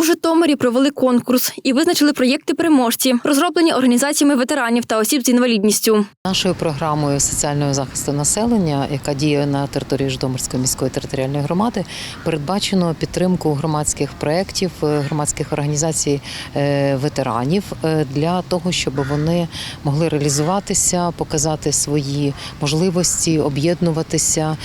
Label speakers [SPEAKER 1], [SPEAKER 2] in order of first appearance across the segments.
[SPEAKER 1] У Житомирі провели конкурс і визначили проєкти переможці, розроблені організаціями ветеранів та осіб з інвалідністю.
[SPEAKER 2] Нашою програмою соціального захисту населення, яка діє на території Житомирської міської територіальної громади, передбачено підтримку громадських проєктів, е, громадських організацій е, ветеранів е, для того, щоб вони могли реалізуватися, показати свої можливості, об'єднуватися,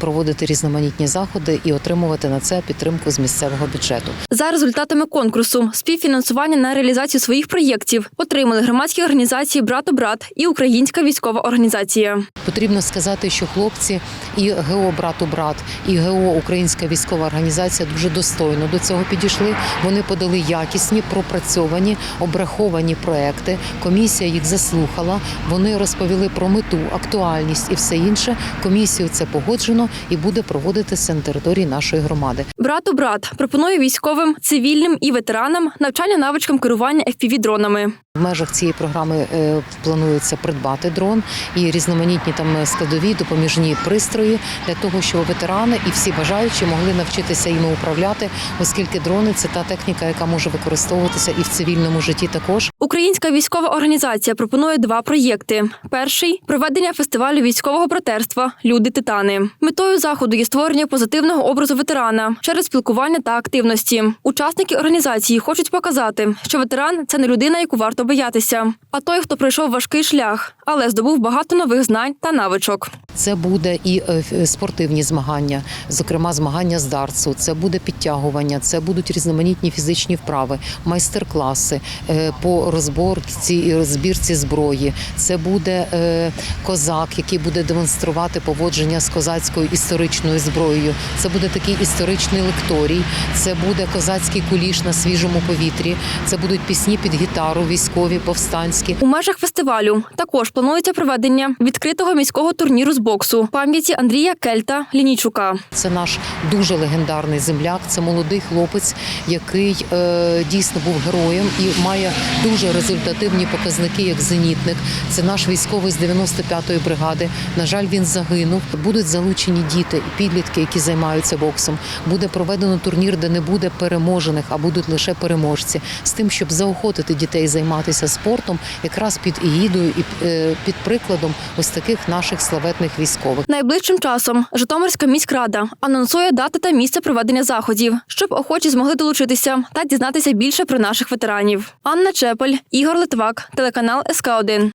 [SPEAKER 2] проводити різноманітні заходи і отримувати на це підтримку з місцевого бюджету.
[SPEAKER 1] За результатами конкурсу співфінансування на реалізацію своїх проєктів отримали громадські організації Брат у брат і Українська військова організація.
[SPEAKER 2] Потрібно сказати, що хлопці і ГО брат у брат, і ГО Українська військова організація дуже достойно до цього підійшли. Вони подали якісні, пропрацьовані, обраховані проекти. Комісія їх заслухала. Вони розповіли про мету, актуальність і все інше. Комісію це погоджено і буде проводитися на території нашої громади.
[SPEAKER 1] Брат у брат пропонує військовим, цивільним і ветеранам навчання навичкам керування fpv дронами.
[SPEAKER 2] В межах цієї програми е, планується придбати дрон і різноманітні там складові допоміжні пристрої для того, щоб ветерани і всі бажаючі могли навчитися іми управляти, оскільки дрони це та техніка, яка може використовуватися і в цивільному житті також.
[SPEAKER 1] Українська військова організація пропонує два проєкти: перший проведення фестивалю військового братерства Люди Титани. Метою заходу є створення позитивного образу ветерана через спілкування та активності. Учасники організації хочуть показати, що ветеран це не людина, яку варто боятися, а той, хто пройшов важкий шлях, але здобув багато нових знань та навичок.
[SPEAKER 2] Це буде і е, спортивні змагання, зокрема змагання з дартсу. Це буде підтягування, це будуть різноманітні фізичні вправи, майстер-класи е, по розборці і збірці зброї. Це буде е, козак, який буде демонструвати поводження з козацькою історичною зброєю. Це буде такий історичний лекторій. Це буде козацький куліш на свіжому повітрі. Це будуть пісні під гітару, військові, повстанські.
[SPEAKER 1] У межах фестивалю також планується проведення відкритого міського турніру з боксу пам'яті Андрія Кельта Лінійчука.
[SPEAKER 2] Це наш дуже легендарний земляк. Це молодий хлопець, який е, дійсно був героєм і має дуже результативні показники як зенітник. Це наш військовий з 95-ї бригади. На жаль, він загинув. Будуть залучені діти і підлітки, які займаються боксом. Буде проведено турнір, де не буде переможених, а будуть лише переможці, з тим, щоб заохотити дітей займатися спортом, якраз під ігідою і е, під прикладом ось таких наших славетних військових.
[SPEAKER 1] Найближчим часом Житомирська міськрада анонсує дати та місце проведення заходів, щоб охочі змогли долучитися та дізнатися більше про наших ветеранів. Анна Чепель, Ігор Литвак, телеканал СК 1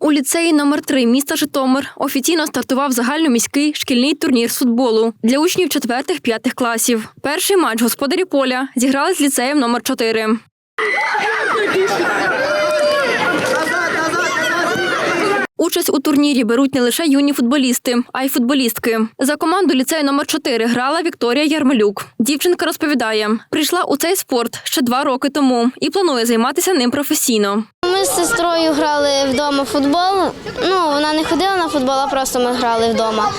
[SPEAKER 1] У ліцеї номер 3 міста Житомир офіційно стартував загальноміський шкільний турнір з футболу для учнів 4-5 класів. Перший матч господарі поля зіграли з ліцеєм номер 4 Участь у турнірі беруть не лише юні футболісти, а й футболістки. За команду ліцею номер 4 грала Вікторія Ярмолюк. Дівчинка розповідає, прийшла у цей спорт ще два роки тому і планує займатися ним професійно.
[SPEAKER 3] Ми з сестрою грали вдома футбол. Ну, вона не ходила на футбол, а просто ми грали вдома.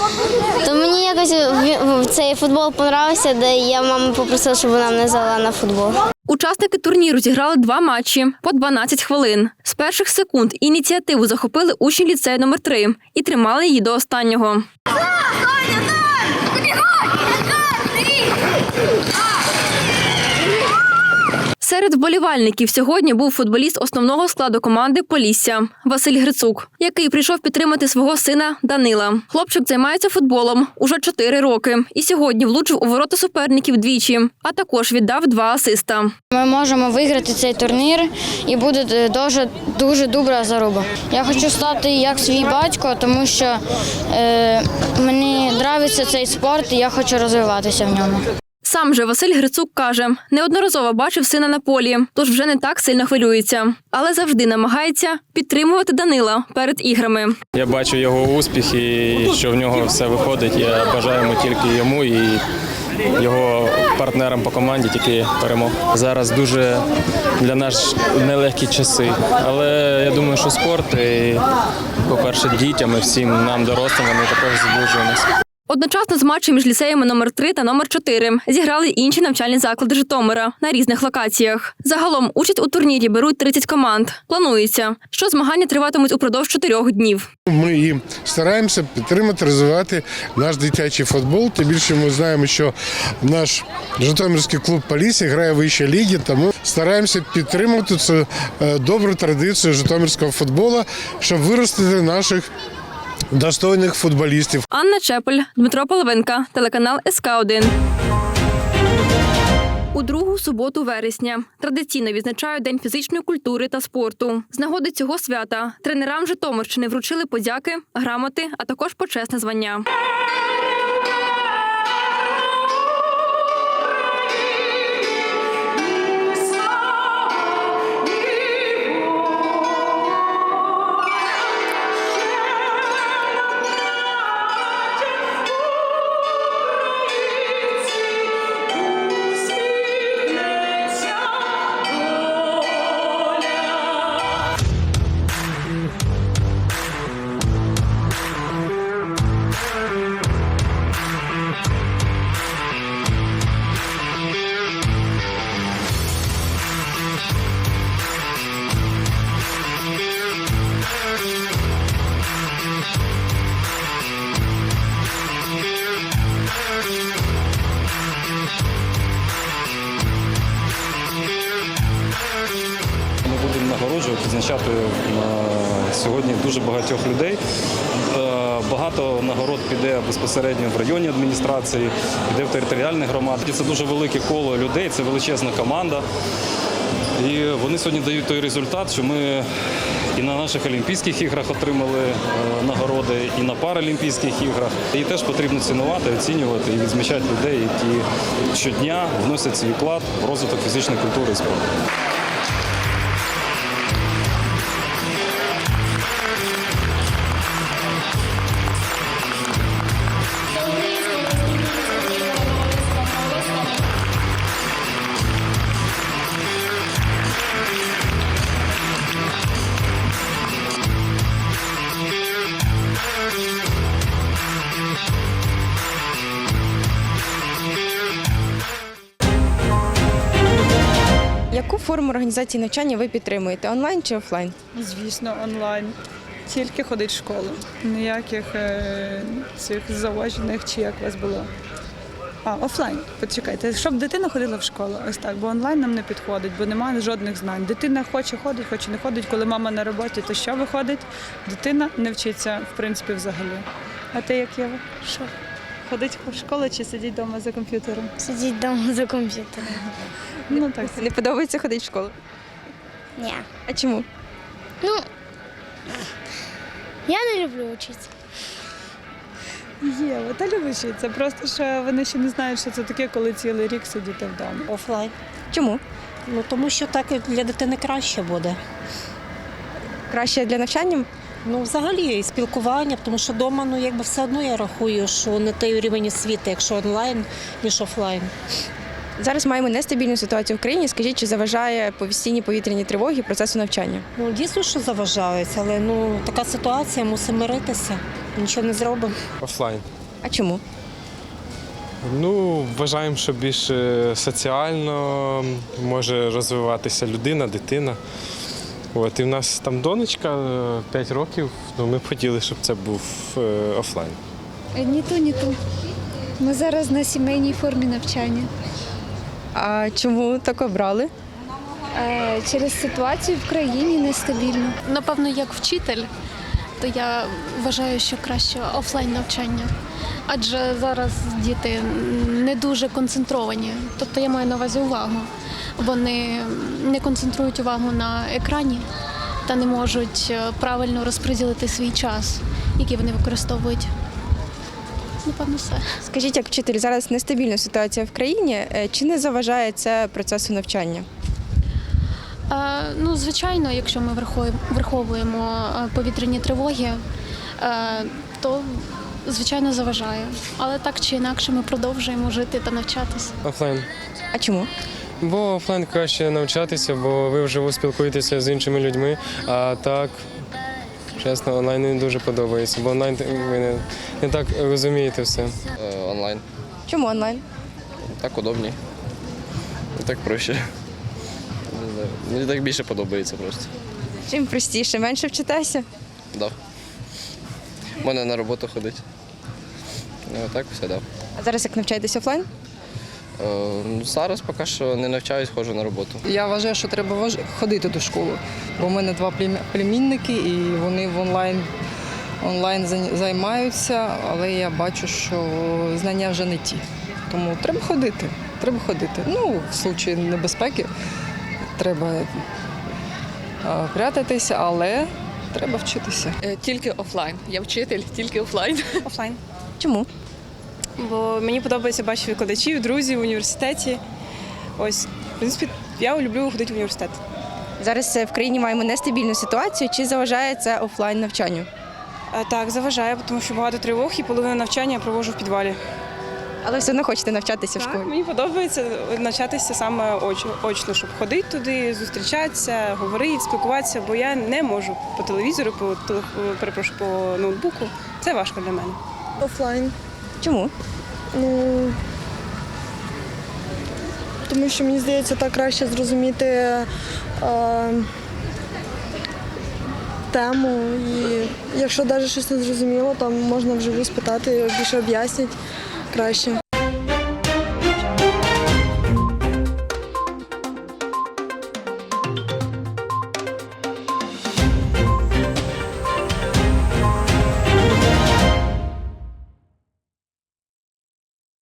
[SPEAKER 3] То мені якось в- цей футбол понравився, де я маму попросила, щоб вона мене взяла на футбол.
[SPEAKER 1] Учасники турніру зіграли два матчі по 12 хвилин. З перших секунд ініціативу захопили учні ліцею номер 3 і тримали її до останнього. Серед вболівальників сьогодні був футболіст основного складу команди Полісся Василь Грицук, який прийшов підтримати свого сина Данила. Хлопчик займається футболом уже 4 роки і сьогодні влучив у ворота суперників двічі, а також віддав два асиста.
[SPEAKER 4] Ми можемо виграти цей турнір і буде дуже дуже добра заруба. Я хочу стати як свій батько, тому що е, мені подобається цей спорт і я хочу розвиватися в ньому.
[SPEAKER 1] Сам же Василь Грицук каже, неодноразово бачив сина на полі, тож вже не так сильно хвилюється, але завжди намагається підтримувати Данила перед іграми.
[SPEAKER 5] Я бачу його успіх і що в нього все виходить. Я бажаю йому тільки йому і його партнерам по команді тільки перемог. Зараз дуже для нас нелегкі часи, але я думаю, що спорт, і, по-перше, дітям і всім нам дорослим вони також збуджують нас.
[SPEAKER 1] Одночасно з матчем між ліцеями номер 3 та номер 4 зіграли інші навчальні заклади Житомира на різних локаціях. Загалом участь у турнірі беруть 30 команд. Планується, що змагання триватимуть упродовж чотирьох днів.
[SPEAKER 6] Ми і стараємося підтримати, розвивати наш дитячий футбол. Тим більше ми знаємо, що наш Житомирський клуб Полісі грає в вищій лігі, тому стараємося підтримувати цю е, добру традицію житомирського футболу, щоб виростити наших достойних футболістів.
[SPEAKER 1] Анна Чепель, Дмитро Половинка, телеканал СК 1 У другу суботу вересня традиційно відзначають День фізичної культури та спорту. З нагоди цього свята тренерам Житомирщини вручили подяки, грамоти, а також почесне звання.
[SPEAKER 7] Нагороджувати, відзначати е, сьогодні дуже багатьох людей. Е, Багато нагород піде безпосередньо в районній адміністрації, піде в територіальні громади. Це дуже велике коло людей, це величезна команда. І вони сьогодні дають той результат, що ми і на наших Олімпійських іграх отримали е, нагороди, і на Паралімпійських іграх. І теж потрібно цінувати, оцінювати і відзначати людей, які щодня вносять свій вклад в розвиток фізичної культури і спорту.
[SPEAKER 8] Форму організації навчання ви підтримуєте онлайн чи офлайн?
[SPEAKER 9] Звісно, онлайн. Тільки ходить в школу. Ніяких е, цих заочних чи як вас було. А, офлайн. Почекайте, щоб дитина ходила в школу, ось так, бо онлайн нам не підходить, бо немає жодних знань. Дитина хоче ходить, хоче не ходить. Коли мама на роботі, то що виходить? Дитина не вчиться, в принципі, взагалі. А ти як Єва? Що? Ходить в школу чи сидіть вдома за комп'ютером?
[SPEAKER 3] Сидіть вдома за комп'ютером.
[SPEAKER 9] Ну так.
[SPEAKER 8] Не подобається ходити в школу?
[SPEAKER 3] Ні.
[SPEAKER 8] А чому?
[SPEAKER 3] Ну, я не люблю вчитися.
[SPEAKER 9] Єва, та любиш вчитися. Просто що вони ще не знають, що це таке, коли цілий рік сидіти вдома.
[SPEAKER 10] Офлайн.
[SPEAKER 8] Чому?
[SPEAKER 10] Ну тому що так для дитини краще буде.
[SPEAKER 8] Краще для навчання?
[SPEAKER 10] Ну, взагалі, і спілкування, тому що вдома, ну якби все одно я рахую, що не той рівень освіти, якщо онлайн, ніж офлайн.
[SPEAKER 8] Зараз маємо нестабільну ситуацію в країні. Скажіть, чи заважає повістійні повітряні тривоги процесу навчання?
[SPEAKER 10] Ну дійсно, що заважають, але ну така ситуація, мусимо миритися, нічого не зробимо.
[SPEAKER 11] Офлайн.
[SPEAKER 8] А чому?
[SPEAKER 11] Ну, вважаємо, що більш соціально може розвиватися людина, дитина. От, і в нас там донечка 5 років, ну ми б хотіли, щоб це був е, офлайн.
[SPEAKER 12] Ні ту, ні ту. Ми зараз на сімейній формі навчання.
[SPEAKER 8] А чому так обрали?
[SPEAKER 12] Е, Через ситуацію в країні нестабільно.
[SPEAKER 13] Напевно, як вчитель, то я вважаю, що краще офлайн навчання. Адже зараз діти не дуже концентровані. Тобто я маю на увазі увагу. Вони не концентрують увагу на екрані та не можуть е, правильно розподілити свій час, який вони використовують. Напевно, все.
[SPEAKER 8] Скажіть, як вчитель, зараз нестабільна ситуація в країні. Е, Чи не заважає це процесу навчання?
[SPEAKER 13] Е, Ну, звичайно, якщо ми враховуємо- е, повітряні тривоги, е, то звичайно заважає. Але так чи інакше ми продовжуємо жити та навчатися.
[SPEAKER 11] Офлайн.
[SPEAKER 8] А чому?
[SPEAKER 11] Бо офлайн краще навчатися, бо ви вживу спілкуєтеся з іншими людьми, а так Чесно, онлайн не дуже подобається, бо онлайн ви не, не так розумієте все.
[SPEAKER 6] онлайн.
[SPEAKER 8] Чому онлайн?
[SPEAKER 6] Так удобні. Так проще. Мені так більше подобається просто.
[SPEAKER 8] Чим простіше, менше вчитеся?
[SPEAKER 6] Да. Можна на роботу ходити. Ну, так все, да.
[SPEAKER 8] А зараз як навчаєтесь офлайн?
[SPEAKER 6] Е, ну, зараз поки що не навчаюсь, ходжу на роботу.
[SPEAKER 14] Я вважаю, що треба важ- ходити до школи, бо в мене два племінники, і вони в онлайн, онлайн займаються, але я бачу, що знання вже не ті. Тому треба ходити. Треба ходити. Ну, в случаї небезпеки треба е, прятатися, але треба вчитися.
[SPEAKER 15] Тільки офлайн. Я вчитель, тільки офлайн.
[SPEAKER 16] Офлайн.
[SPEAKER 8] Чому?
[SPEAKER 16] Бо мені подобається бачити викладачів, друзів в університеті. Ось, в принципі, я люблю ходити в університет.
[SPEAKER 8] Зараз е, в країні маємо нестабільну ситуацію. Чи заважає це офлайн навчанню?
[SPEAKER 16] Так, заважає, тому що багато тривог і половину навчання я проводжу в підвалі.
[SPEAKER 8] Але все одно хочете навчатися в
[SPEAKER 16] Так,
[SPEAKER 8] школі.
[SPEAKER 16] мені подобається навчатися саме оч- очно, щоб ходити туди, зустрічатися, говорити, спілкуватися, бо я не можу по телевізору, по перепрошую, по ноутбуку. Це важко для мене.
[SPEAKER 12] Офлайн.
[SPEAKER 8] Чому?
[SPEAKER 12] Ну тому що мені здається, так краще зрозуміти е, тему. І якщо навіть щось не зрозуміло, там можна вживу спитати, більше об'яснять краще.